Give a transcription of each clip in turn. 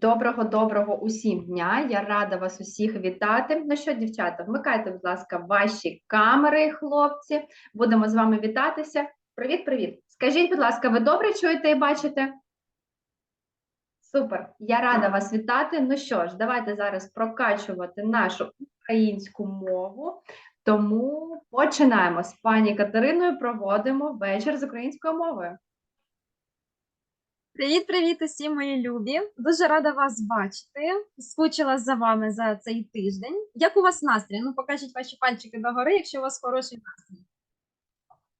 Доброго доброго усім дня. Я рада вас усіх вітати. Ну що, дівчата, вмикайте, будь ласка, ваші камери, хлопці. Будемо з вами вітатися. Привіт, привіт. Скажіть, будь ласка, ви добре чуєте і бачите? Супер, я рада вас вітати. Ну що ж, давайте зараз прокачувати нашу українську мову. Тому починаємо з пані Катериною. Проводимо вечір з українською мовою. Привіт, привіт усі мої любі. Дуже рада вас бачити. Скучила за вами за цей тиждень. Як у вас настрій? Ну, покажіть ваші пальчики догори, якщо у вас хороший настрій.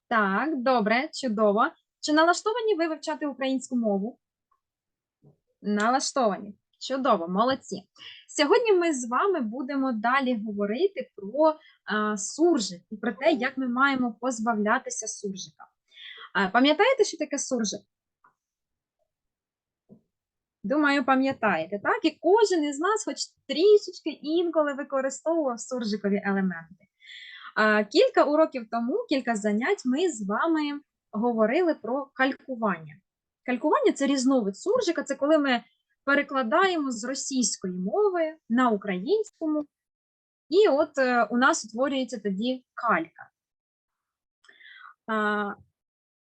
Так, добре, чудово. Чи налаштовані ви вивчати українську мову? Налаштовані. Чудово, молодці. Сьогодні ми з вами будемо далі говорити про а, суржик і про те, як ми маємо позбавлятися суржика. А, пам'ятаєте, що таке суржик? Думаю, пам'ятаєте, так? І кожен із нас, хоч трішечки інколи використовував суржикові елементи. Кілька уроків тому, кілька занять, ми з вами говорили про калькування. Калькування це різновид суржика, це коли ми перекладаємо з російської мови на українську і от е, у нас утворюється тоді калька.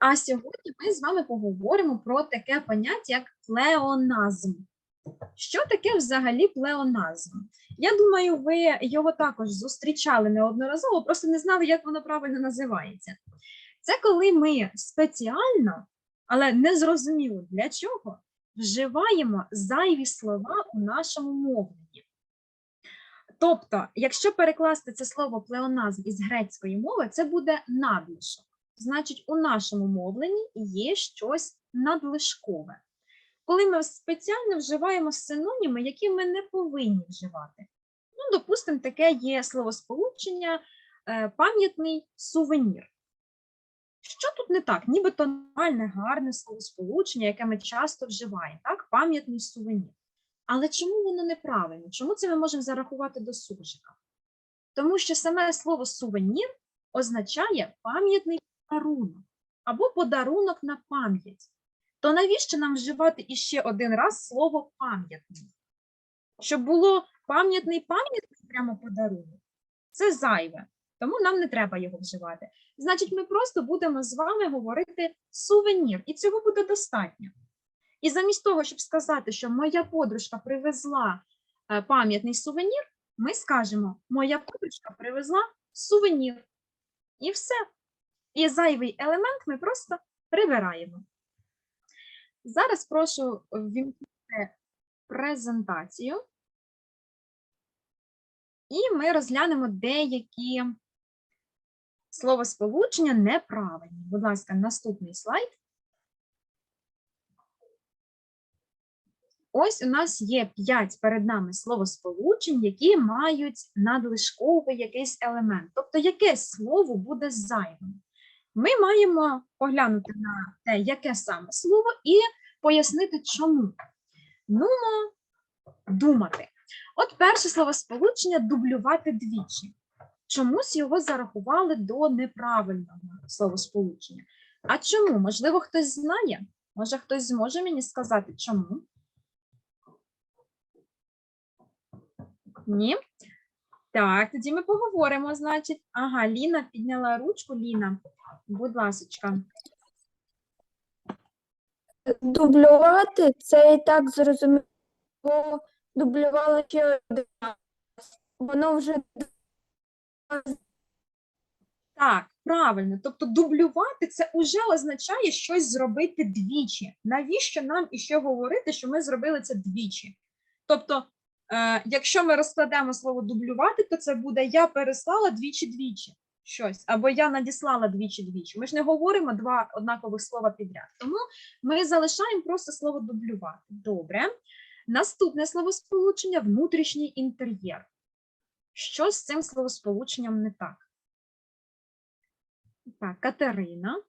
А, сьогодні ми з вами поговоримо про таке поняття, як плеоназм. Що таке взагалі плеоназм? Я думаю, ви його також зустрічали неодноразово, просто не знали, як воно правильно називається. Це коли ми спеціально, але не зрозуміло для чого, вживаємо зайві слова у нашому мовленні. Тобто, якщо перекласти це слово плеоназм із грецької мови, це буде надлишок. Значить, у нашому мовленні є щось надлишкове. Коли ми спеціально вживаємо синоніми, які ми не повинні вживати. Ну, допустимо, таке є словосполучення е, пам'ятний сувенір. Що тут не так? Нібито нормальне, гарне словосполучення, яке ми часто вживаємо, так? Пам'ятний сувенір. Але чому воно неправильно? Чому це ми можемо зарахувати до суржика? Тому що саме слово сувенір означає пам'ятний подарунок або подарунок на пам'ять. То навіщо нам вживати іще один раз слово пам'ятний? Щоб було пам'ятний пам'ятний прямо подарунок, це зайве, тому нам не треба його вживати. Значить, ми просто будемо з вами говорити сувенір, і цього буде достатньо. І замість того, щоб сказати, що моя подружка привезла е, пам'ятний сувенір, ми скажемо, моя подружка привезла сувенір. І все. І зайвий елемент ми просто прибираємо. Зараз прошу ввімкнути презентацію. І ми розглянемо деякі словосполучення неправильні. Будь ласка, наступний слайд. Ось у нас є 5 перед нами словосполучень, які мають надлишковий якийсь елемент. Тобто якесь слово буде зайвим. Ми маємо поглянути на те, яке саме слово, і пояснити, чому. Ну, думати. От перше словосполучення дублювати двічі. Чомусь його зарахували до неправильного словосполучення. А чому? Можливо, хтось знає? Може, хтось зможе мені сказати, чому? Ні? Так, тоді ми поговоримо, значить. Ага, Ліна підняла ручку. Ліна, будь ласочка. Дублювати це і так зрозуміло. Бо Дублювали ще один раз. Воно вже Так, правильно. Тобто дублювати це вже означає щось зробити двічі. Навіщо нам іще говорити, що ми зробили це двічі? Тобто, е, якщо ми розкладемо слово дублювати, то це буде я переслала двічі-двічі щось, або я надіслала двічі-двічі. Ми ж не говоримо два однакових слова підряд. Тому ми залишаємо просто слово дублювати. Добре. Наступне словосполучення внутрішній інтер'єр. Що з цим словосполученням не так? Так, Катерина.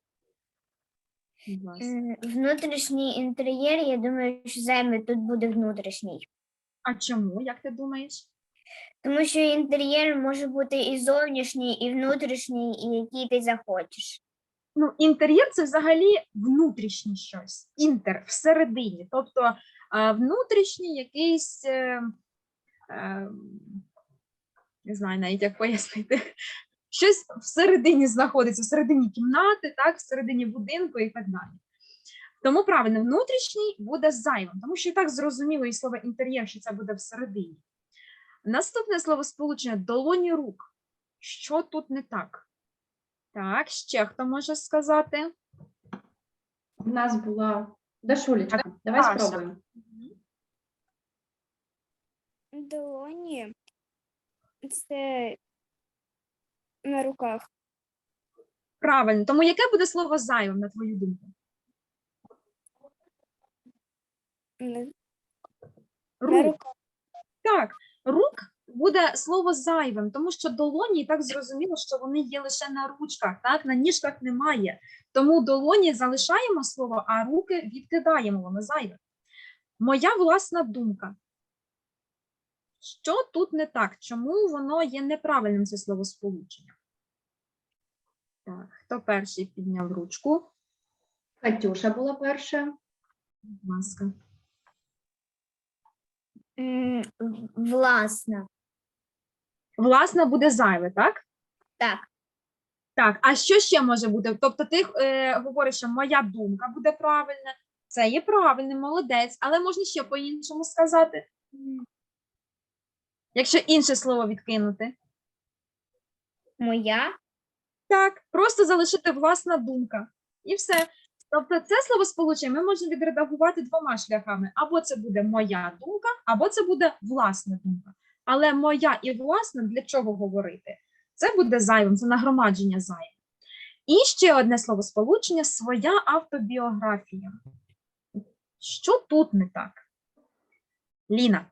М, Внутрішній інтер'єр, я думаю, що займе тут буде внутрішній. А чому, як ти думаєш? Тому що інтер'єр може бути і зовнішній, і внутрішній, і який ти захочеш. ну, інтер'єр це взагалі внутрішнє щось. Інтер всередині. Тобто внутрішній якийсь, е, е, не знаю навіть як пояснити, щось всередині знаходиться, всередині кімнати, так, всередині будинку і так далі. Тому правильно, внутрішній буде зайвим, тому що і так зрозуміло і слово інтер'єр, що це буде всередині. Наступне слово сполучення долоні рук. Що тут не так? Так, ще хто може сказати? У нас була Дашулечка. Давай Даша. спробуємо. Долоні це на руках. Правильно. Тому яке буде слово зайвим, на твою думку? Рук. Так, рук буде слово зайвим, тому що долоні і так зрозуміло, що вони є лише на ручках, так, на ніжках немає. Тому долоні залишаємо слово, а руки відкидаємо, воно зайве. Моя власна думка. Що тут не так? Чому воно є неправильним це словосполучення? Так, хто перший підняв ручку? Катюша була перша. Будь ласка. Власна. Власна буде зайве, так? Так. Так, а що ще може бути? Тобто ти е, говориш, що моя думка буде правильна, це є правильним, молодець, але можна ще по-іншому сказати. Якщо інше слово відкинути. Моя. Так, просто залишити власна думка. І все. Тобто це словосполучення ми можемо відредагувати двома шляхами. Або це буде моя думка, або це буде власна думка. Але моя і власна для чого говорити? Це буде зайвим, це нагромадження зайвим. І ще одне словосполучення своя автобіографія. Що тут не так? Ліна.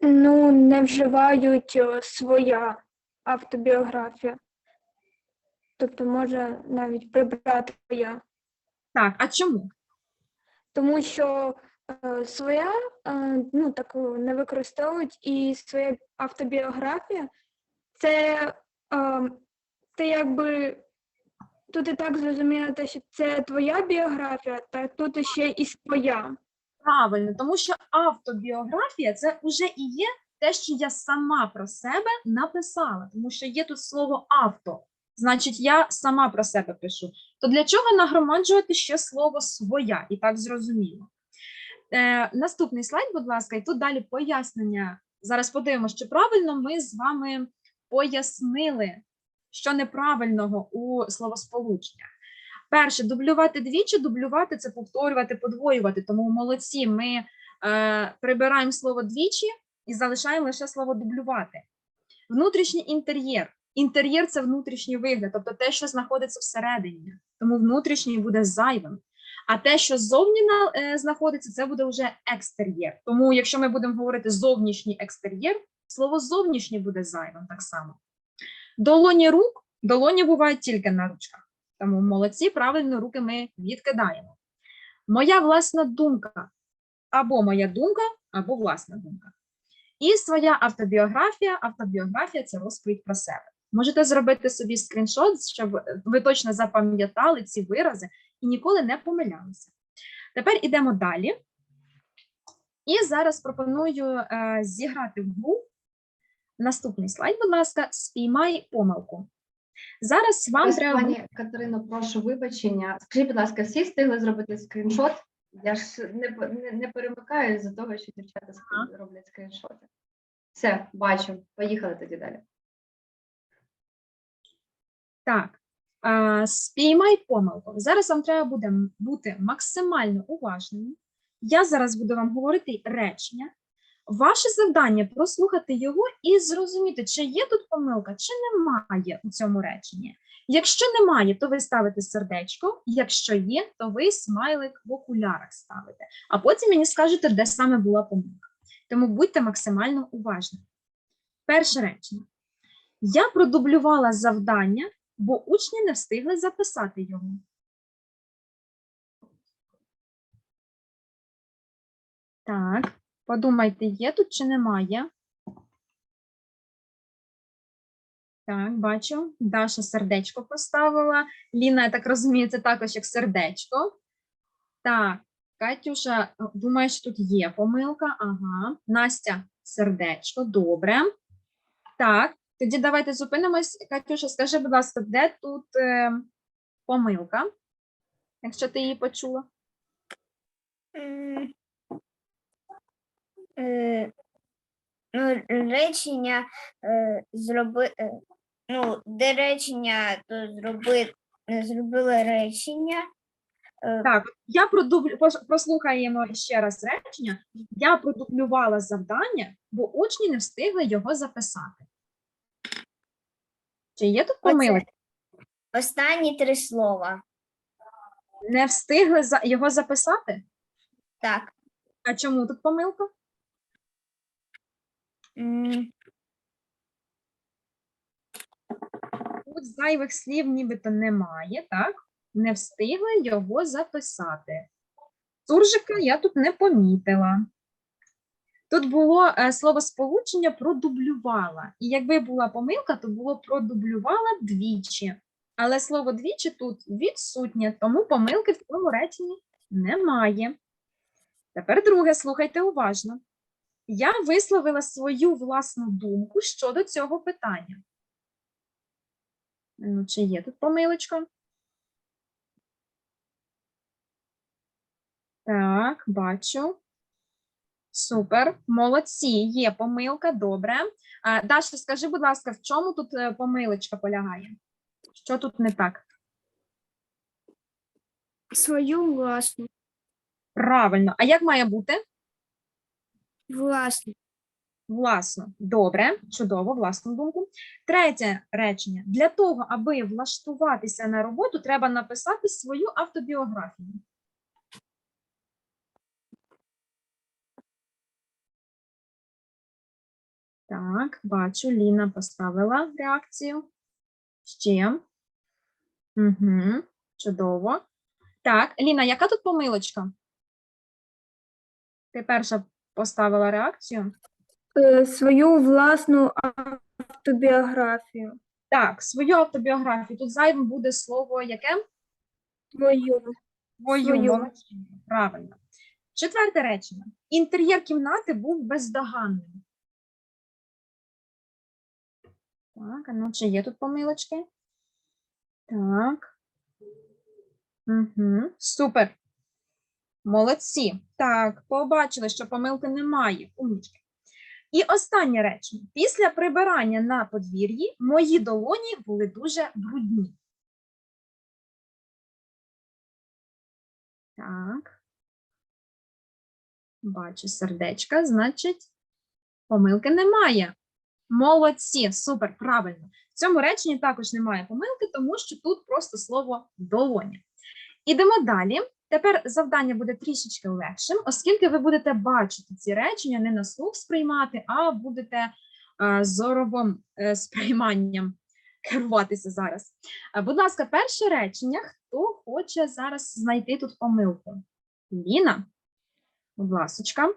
Ну, не вживають е, своя автобіографія. Тобто може навіть прибрати своя. Так, а чому? Тому що е, своя е, ну, таку не використовують, і своя автобіографія це, е, це якби тут і так зрозуміло, те, що це твоя біографія, та тут ще і своя. Правильно, тому що автобіографія це вже і є те, що я сама про себе написала, тому що є тут слово авто, значить, я сама про себе пишу. То для чого нагромаджувати ще слово своя? І так зрозуміло. Е, наступний слайд, будь ласка, і тут далі пояснення. Зараз подивимося, чи правильно ми з вами пояснили, що неправильного у словосполученнях. Перше, дублювати двічі, дублювати це повторювати, подвоювати. Тому молодці, ми е, прибираємо слово двічі і залишаємо лише слово дублювати. Внутрішній інтер'єр. Інтер'єр це внутрішній вигляд, тобто те, що знаходиться всередині. Тому внутрішній буде зайвим. А те, що ззовні е, знаходиться, це буде вже екстер'єр. Тому, якщо ми будемо говорити зовнішній екстер'єр, слово зовнішній буде зайвим так само. Долоні рук, долоні бувають тільки на ручках. Тому молодці, правильно, руки ми відкидаємо. Моя власна думка або моя думка, або власна думка. І своя автобіографія. Автобіографія це розповідь про себе. Можете зробити собі скріншот, щоб ви точно запам'ятали ці вирази і ніколи не помилялися. Тепер ідемо далі. І зараз пропоную е, зіграти в гру. Наступний слайд, будь ласка, спіймай помилку. Зараз вам Ось, треба. пані Катерино, прошу вибачення. Скажіть, будь ласка, всі встигли зробити скріншот? Я ж не, не, не перемикаю з-за того, що дівчата роблять скріншоти. Все, бачу. Поїхали тоді далі. Так, спіймай помилку. Зараз вам треба буде бути максимально уважними. Я зараз буду вам говорити речення. Ваше завдання прослухати його і зрозуміти, чи є тут помилка, чи немає у цьому реченні. Якщо немає, то ви ставите сердечко. Якщо є, то ви смайлик в окулярах ставите. А потім мені скажете, де саме була помилка. Тому будьте максимально уважні. Перше речення. Я продублювала завдання бо учні не встигли записати його. Так, подумайте, є тут чи немає? Так, бачу. Даша сердечко поставила. Ліна, я так розумію, це також як сердечко. Так, Катюша, е, думаю, що тут є помилка. Ага. Настя, сердечко, добре. Так, тоді давайте зупинимось. Катюша, скажи, будь ласка, де тут е, помилка? Якщо ти її почула. М, е, Ну, речення е, зроби, е, ну, де речення, то зроби, е, зробили речення. Е, Так, я продублю... пос- послухаємо ще раз речення. Я продублювала завдання, бо учні не встигли його записати. Чи є тут Оце. помилка? Останні три слова. Не встигли за... його записати? Так. А чому тут помилка? м, Тут зайвих слів нібито немає, так? Не встигли його записати. Суржика я тут не помітила. Тут було е, словосполучення продублювала. І якби була помилка, то було продублювала двічі. Але слово двічі тут відсутнє, тому помилки в цьому реченні немає. Тепер друге, слухайте уважно. Я висловила свою власну думку щодо цього питання. Ну, чи є тут помилочка? Так, бачу. Супер, молодці, є помилка, добре. Даша, скажи, будь ласка, в чому тут е, помилочка полягає? Що тут не так? Свою власну. Правильно. А як має бути? Власну. Власно. Добре, чудово, власну думку. Третє речення. Для того, аби влаштуватися на роботу, треба написати свою автобіографію. Так, бачу, Ліна поставила реакцію. Ще. Угу, чудово. Так, Ліна, яка тут помилочка? Ти перша поставила реакцію. Е, Свою власну автобіографію. Так, свою автобіографію. Тут зайвим буде слово яке? Свою. Твою. Правильно. Четверте речення. Інтер'єр кімнати був бездоганним. Так, а ну чи є тут помилочки? Так. Угу. Супер. Молодці. Так, побачили, що помилки немає. Умнічки. І останнє речення. Після прибирання на подвір'ї мої долоні були дуже брудні. Так. Бачу сердечка, значить, помилки немає. Молодці, супер, правильно. В цьому реченні також немає помилки, тому що тут просто слово долоня. Ідемо далі. Тепер завдання буде трішечки легшим, оскільки ви будете бачити ці речення не на слух сприймати, а будете е, зоровим е, сприйманням керуватися зараз. Е, Будь ласка, перше речення. Хто хоче зараз знайти тут помилку? Ліна, будь ласочка.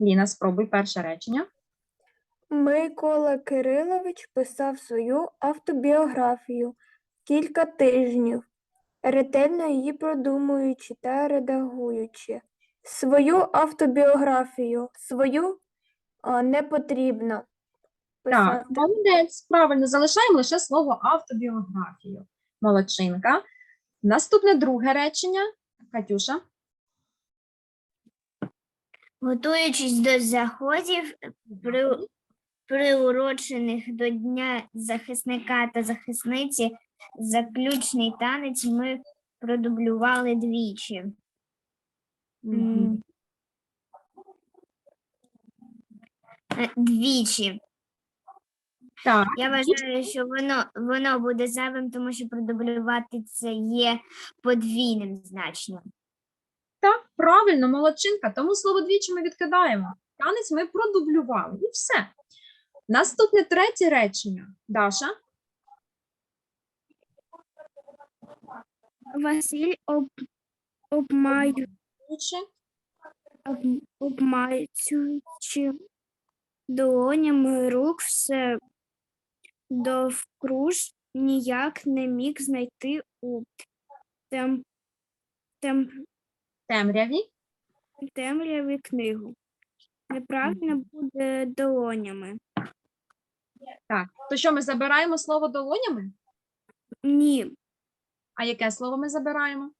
Ліна, спробуй перше речення. Микола Кирилович писав свою автобіографію кілька тижнів, ретельно її продумуючи та редагуючи. Свою автобіографію, свою а, не потрібно Так, молодець, правильно, залишаємо лише слово автобіографію. Молодчинка. Наступне друге речення. Катюша. Готуючись до заходів, при, приурочених до Дня захисника та захисниці, заключний танець ми продублювали двічі. Мгм. Е, Двічі. Так, Я вважаю, що воно, воно буде зайвим, тому що продублювати це є подвійним значенням. так, правильно, молодчинка. Тому слово двічі ми відкидаємо. Танець ми продублювали. І все. Наступне третє речення. Даша. Василь об, обмаю, об, обмацюючи долонями рук все довкруж ніяк не міг знайти у тем, тем, Темряві. темряві книгу. Неправильно буде долонями. Так. То що ми забираємо слово долонями? Ні, А яке слово ми забираємо?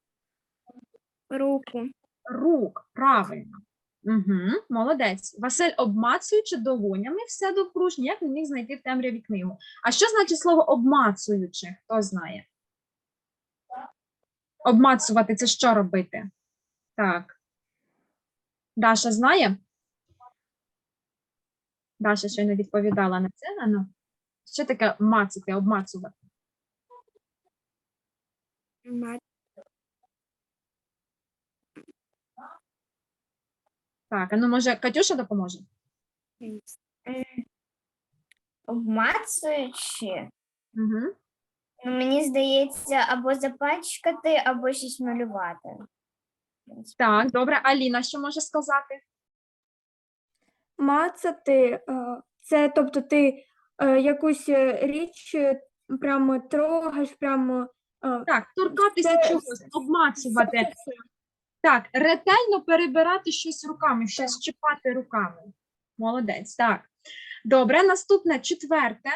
руку. Рук, правильно. Угу, молодець. Василь, обмацуючи долонями все довкруж, ніяк не міг знайти в темряві книгу. А що значить слово обмацуючи? Хто знає? Обмацувати це що робити? Так. Даша знає? Даша щойно відповідала на це. Ану. Що таке мацати, обмацувати? Так, а ну може Катюша допоможе? Обмацуючи, Угу. ну, мені здається, або запачкати, або щось малювати. Так, добре. Аліна, що може сказати? Мацати е, це тобто ти е, якусь е, річ прямо трогаєш, прямо Так, торкатися Це- чогось, обмацувати. це- Так, ретельно перебирати щось руками, щось чіпати руками. Молодець, так. Добре, наступне четверте.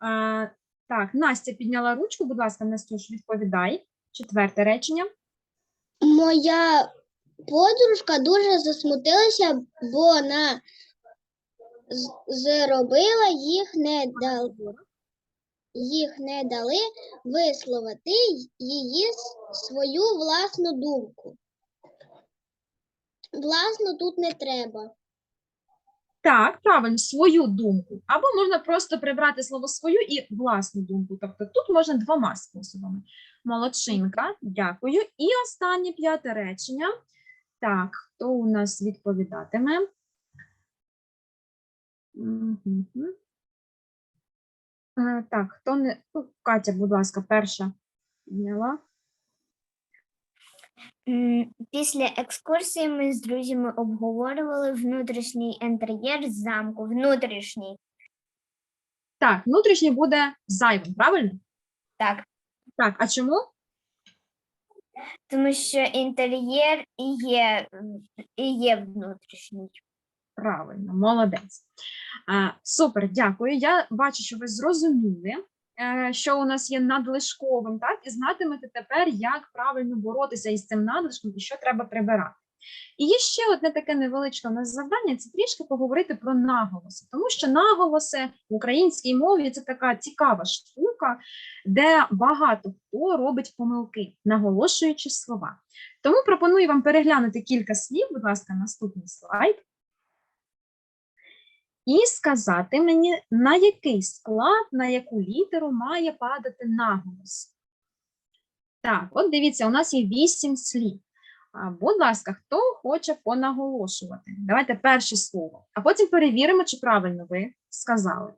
А, так, Настя підняла ручку, будь ласка, Настюш, відповідай. Четверте речення. Моя подружка дуже засмутилася, бо вона з- зробила їх не дал, їх не дали висловити її свою власну думку. Власну тут не треба. Так, правильно, свою думку. Або можна просто прибрати слово свою і власну думку. Тобто тут можна двома способами. Молодчинка, дякую. І останнє п'яте речення. Так, хто у нас відповідатиме? Е, Так, хто не. Ну, Катя, будь ласка, перша підняла. Після екскурсії ми з друзями обговорювали внутрішній інтер'єр замку. Внутрішній. Так, внутрішній буде зайвим, правильно? Так, Так, а чому? тому що інтер'єр і є, і є внутрішній. Правильно, молодець. Супер, дякую. Я бачу, що ви зрозуміли, е, що у нас є надлишковим, так? І знатимете тепер, як правильно боротися із цим надлишком і що треба прибирати. І є ще одне таке невеличке у нас завдання це трішки поговорити про наголоси, тому що наголоси в українській мові це така цікава штука, де багато хто робить помилки, наголошуючи слова. Тому пропоную вам переглянути кілька слів, будь ласка, наступний слайд і сказати мені, на який склад, на яку літеру має падати наголос. Так, от дивіться, у нас є вісім слів. Будь ласка, хто хоче понаголошувати? Давайте перше слово, а потім перевіримо, чи правильно ви сказали.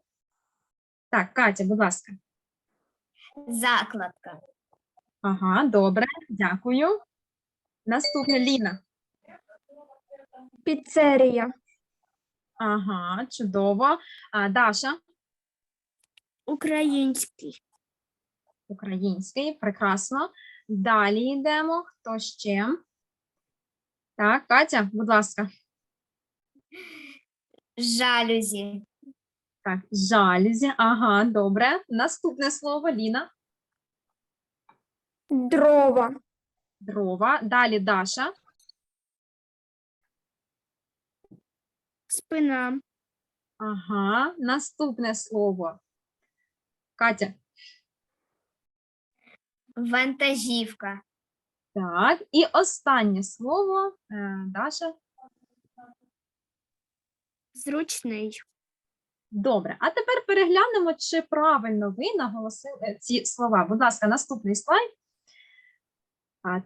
Так, Катя, будь ласка. Закладка. Ага, добре, дякую. Наступне Ліна. піцерія, Ага, чудово. А, Даша. Український. Український, прекрасно. Далі йдемо. Хто ще? Так, Катя, будь ласка. Жалюзі. Так, жалюзі. Ага, добре. Наступне слово Ліна. дрова, Дрова. Далі Даша. Спина. Ага. Наступне слово. Катя. Вантажівка. Так. І останнє слово. е, Даша. Зручний. Добре. А тепер переглянемо, чи правильно ви наголосили ці слова. Будь ласка, наступний слайд.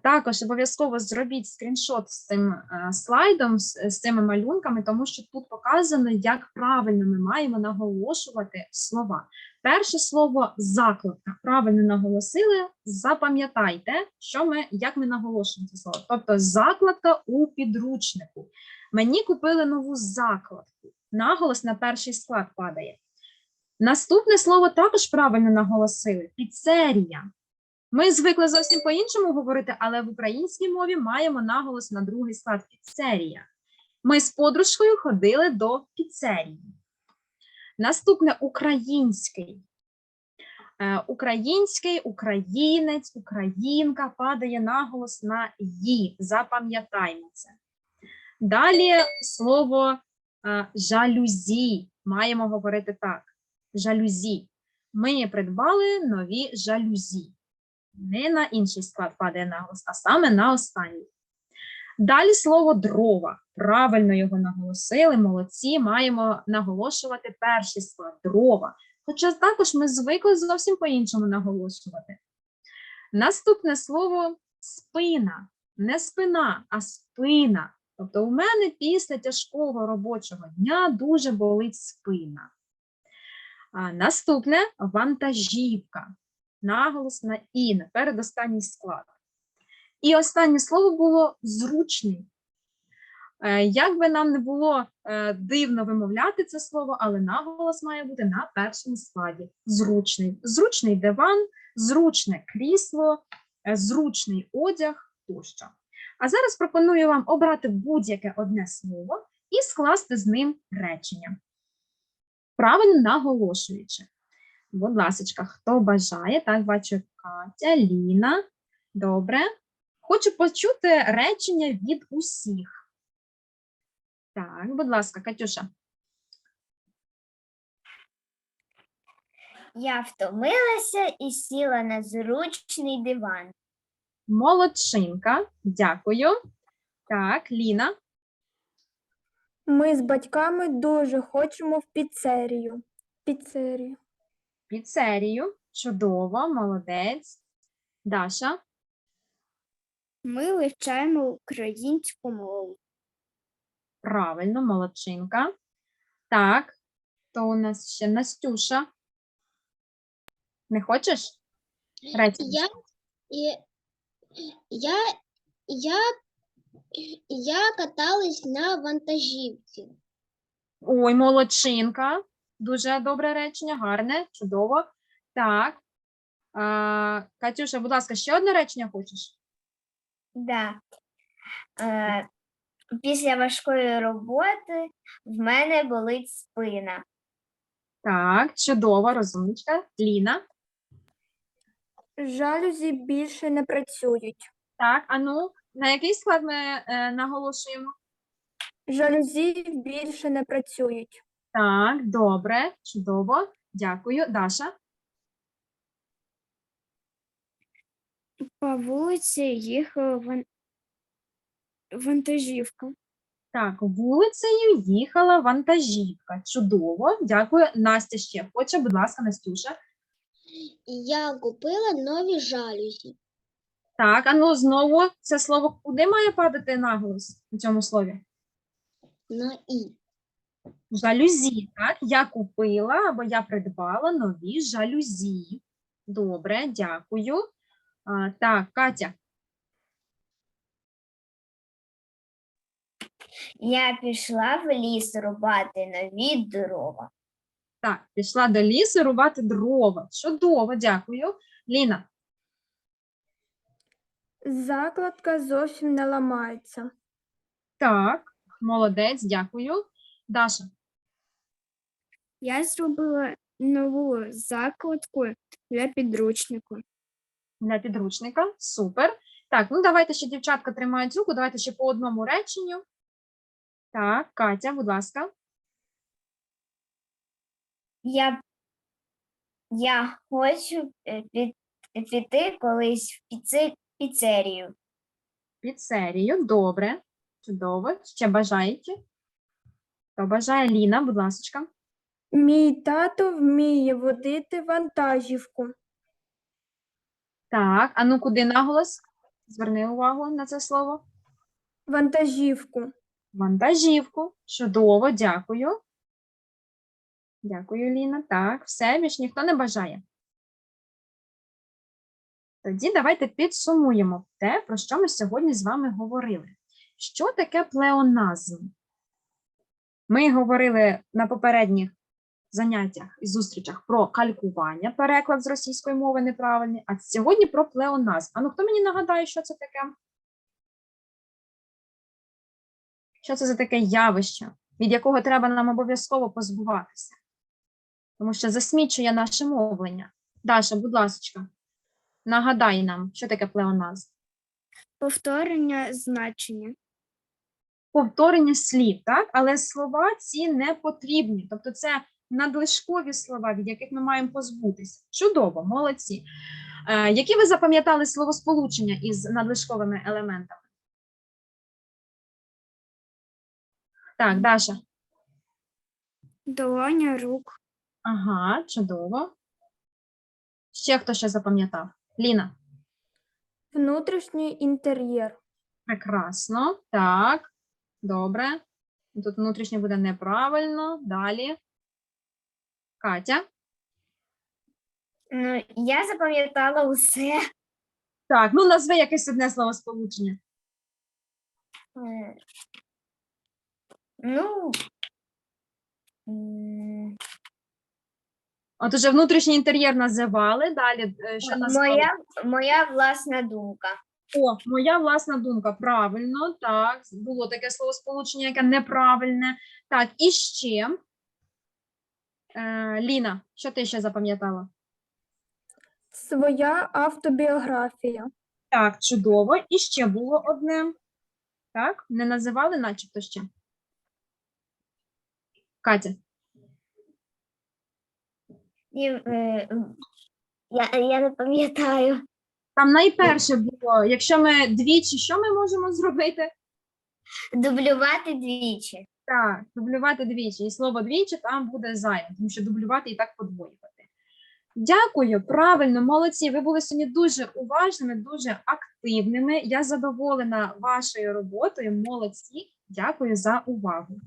Також обов'язково зробіть скріншот з цим е, слайдом, з, з цими малюнками, тому що тут показано, як правильно ми маємо наголошувати слова. Перше слово закладка. Правильно наголосили. Запам'ятайте, що ми, як ми наголошуємо це слово. Тобто закладка у підручнику. Мені купили нову закладку. Наголос на перший склад падає. Наступне слово також правильно наголосили піцерія. Ми звикли зовсім по-іншому говорити, але в українській мові маємо наголос на другий склад піцерія. Ми з подружкою ходили до піцерії. Наступне український. Е, Український, українець, українка падає наголос на «ї». Запам'ятаймо це. Далі слово е, жалюзі. Маємо говорити так. Жалюзі. Ми придбали нові жалюзі. Не на інший склад падає наголос, а саме на останній. Далі слово дрова. Правильно його наголосили, молодці. Маємо наголошувати перший склад дрова. Хоча також ми звикли зовсім по-іншому наголошувати. Наступне слово спина. Не спина, а спина. Тобто у мене після тяжкого робочого дня дуже болить спина. А, наступне вантажівка. Наголос на і, на передостанній склад. І останнє слово було зручний. Е, Як би нам не було е, дивно вимовляти це слово, але наголос має бути на першому складі. Зручний. Зручний диван, зручне крісло, е, зручний одяг тощо. А зараз пропоную вам обрати будь-яке одне слово і скласти з ним речення. Правильно наголошуючи. Будь ласка, хто бажає, так бачу Катя, Ліна. Добре. Хочу почути речення від усіх. Так, будь ласка, Катюша. Я втомилася і сіла на зручний диван. Молодчинка. Дякую. Так, Ліна. Ми з батьками дуже хочемо в піцерію. Піцерію. Піцерію. Чудово, молодець. Даша. Ми вивчаємо українську мову. Правильно, молодчинка. Так, то у нас ще Настюша. Не хочеш? Речення. Я, і- я, я, я каталась на вантажівці. Ой, молодчинка. Дуже добре речення, гарне, чудово. Так. А, Катюша, будь ласка, ще одне речення хочеш? Да. Е, після важкої роботи в мене болить спина. Так, чудово, розумничка. Ліна. Жалюзі більше не працюють. Так, а ну, на який склад ми е, наголошуємо? Жалюзі більше не працюють. Так, добре, чудово. Дякую. Даша. По вулиці їхала ван... вантажівка. Так, вулицею їхала вантажівка. Чудово, дякую. Настя ще хоче, будь ласка, Настюша. Я купила нові жалюзі. Так, а ну знову це слово куди має падати наголос у цьому слові? На і. Жалюзі, так? Я купила або я придбала нові жалюзі. Добре, дякую. А, так, Катя. Я пішла в ліс рубати нові дрова. Так, пішла до лісу рубати дрова. Чудово, дякую. Ліна. Закладка зовсім не ламається. Так, молодець, дякую. Даша. Я зробила нову закладку для підручнику. Для підручника. Супер. Так, ну давайте ще дівчатка тримають руку. Давайте ще по одному реченню. Так, Катя, будь ласка. Я, я хочу е, пі- піти колись в піци, піцерію. Піцерію. Добре. Чудово. Ще бажаєте? Хто бажає Ліна, будь ласка. Мій тато вміє водити вантажівку. Так, а ну куди наголос? Зверни увагу на це слово. Вантажівку. Вантажівку. Чудово, дякую. Дякую, Ліна. Так, все, більш ніхто не бажає. Тоді давайте підсумуємо те, про що ми сьогодні з вами говорили. Що таке плеоназм? Ми говорили на попередніх заняттях і зустрічах про калькування, переклад з російської мови неправильний, а сьогодні про плеоназм. А ну хто мені нагадає, що це таке? Що це за таке явище, від якого треба нам обов'язково позбуватися? Тому що засмічує наше мовлення. Даша, будь ласка, нагадай нам, що таке плеоназм. Повторення значення. Повторення слів, так? Але слова ці не потрібні. Тобто це надлишкові слова, від яких ми маємо позбутися. Чудово, молодці. Е, які ви запам'ятали словосполучення із надлишковими елементами? Так, Даша. Долоня рук. Ага, чудово. Ще хто ще запам'ятав? Ліна. Внутрішній інтер'єр. Прекрасно. Так, добре. Тут внутрішнє буде неправильно. Далі. Катя. Ну, я запам'ятала усе. Так, ну назви якесь одне словосполучення. Е, Ну. От уже внутрішній інтер'єр називали. Далі е, що? Моя, моя власна думка. О, моя власна думка. Правильно, так. Було таке словосполучення, яке неправильне. Так, і ще. Е, Ліна, що ти ще запам'ятала? Своя автобіографія. Так, чудово. І ще було одне. Так, не називали, начебто ще. Катя. Е, я, я не пам'ятаю. Там найперше було, якщо ми двічі, що ми можемо зробити? Дублювати двічі. Так, дублювати двічі. І слово двічі там буде зайве, тому що дублювати і так подвоювати. Дякую, правильно, молодці. Ви були сьогодні дуже уважними, дуже активними. Я задоволена вашою роботою. Молодці. Дякую за увагу.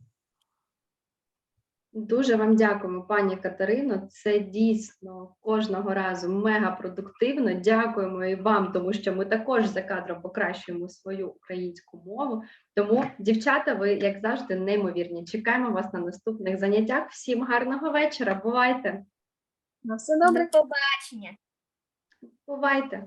Дуже вам дякуємо, пані Катерино. Це дійсно кожного разу мега продуктивно. Дякуємо і вам, тому що ми також за кадром покращуємо свою українську мову. Тому, дівчата, ви як завжди неймовірні. Чекаємо вас на наступних заняттях. Всім гарного вечора. Бувайте, На все добре. До побачення. бувайте.